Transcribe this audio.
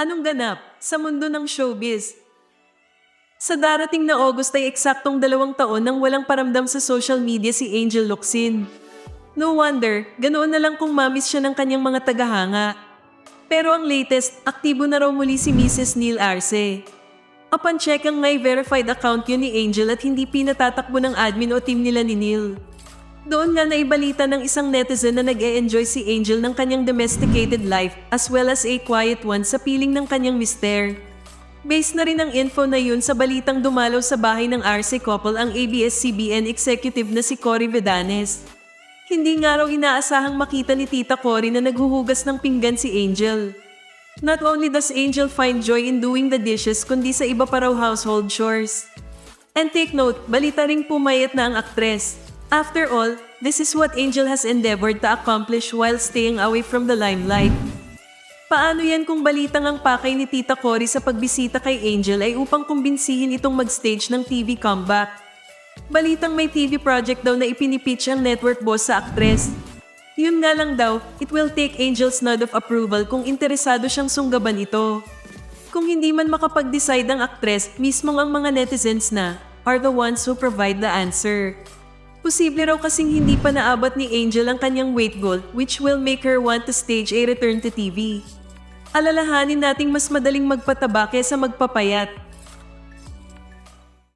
Anong ganap sa mundo ng showbiz? Sa darating na August ay eksaktong dalawang taon nang walang paramdam sa social media si Angel Locsin. No wonder, ganoon na lang kung mamis siya ng kanyang mga tagahanga. Pero ang latest, aktibo na raw muli si Mrs. Neil Arce. Upon check ang may verified account yun ni Angel at hindi pinatatakbo ng admin o team nila ni Neil. Doon nga naibalita ng isang netizen na nag-e-enjoy si Angel ng kanyang domesticated life as well as a quiet one sa piling ng kanyang mister. Based na rin ang info na yun sa balitang dumalaw sa bahay ng RC couple ang ABS-CBN executive na si Cory Vedanes. Hindi nga raw inaasahang makita ni Tita Cory na naghuhugas ng pinggan si Angel. Not only does Angel find joy in doing the dishes kundi sa iba pa raw household chores. And take note, balita ring pumayat na ang aktres. After all, this is what Angel has endeavored to accomplish while staying away from the limelight. Paano yan kung balitang ang pakay ni Tita Cory sa pagbisita kay Angel ay upang kumbinsihin itong mag-stage ng TV comeback? Balitang may TV project daw na ipinipitch ang network boss sa aktres. Yun nga lang daw, it will take Angel's nod of approval kung interesado siyang sunggaban ito. Kung hindi man makapag-decide ang aktres, mismong ang mga netizens na are the ones who provide the answer. Posible raw kasing hindi pa naabot ni Angel ang kanyang weight goal which will make her want to stage a return to TV. Alalahanin nating mas madaling magpataba kaysa magpapayat.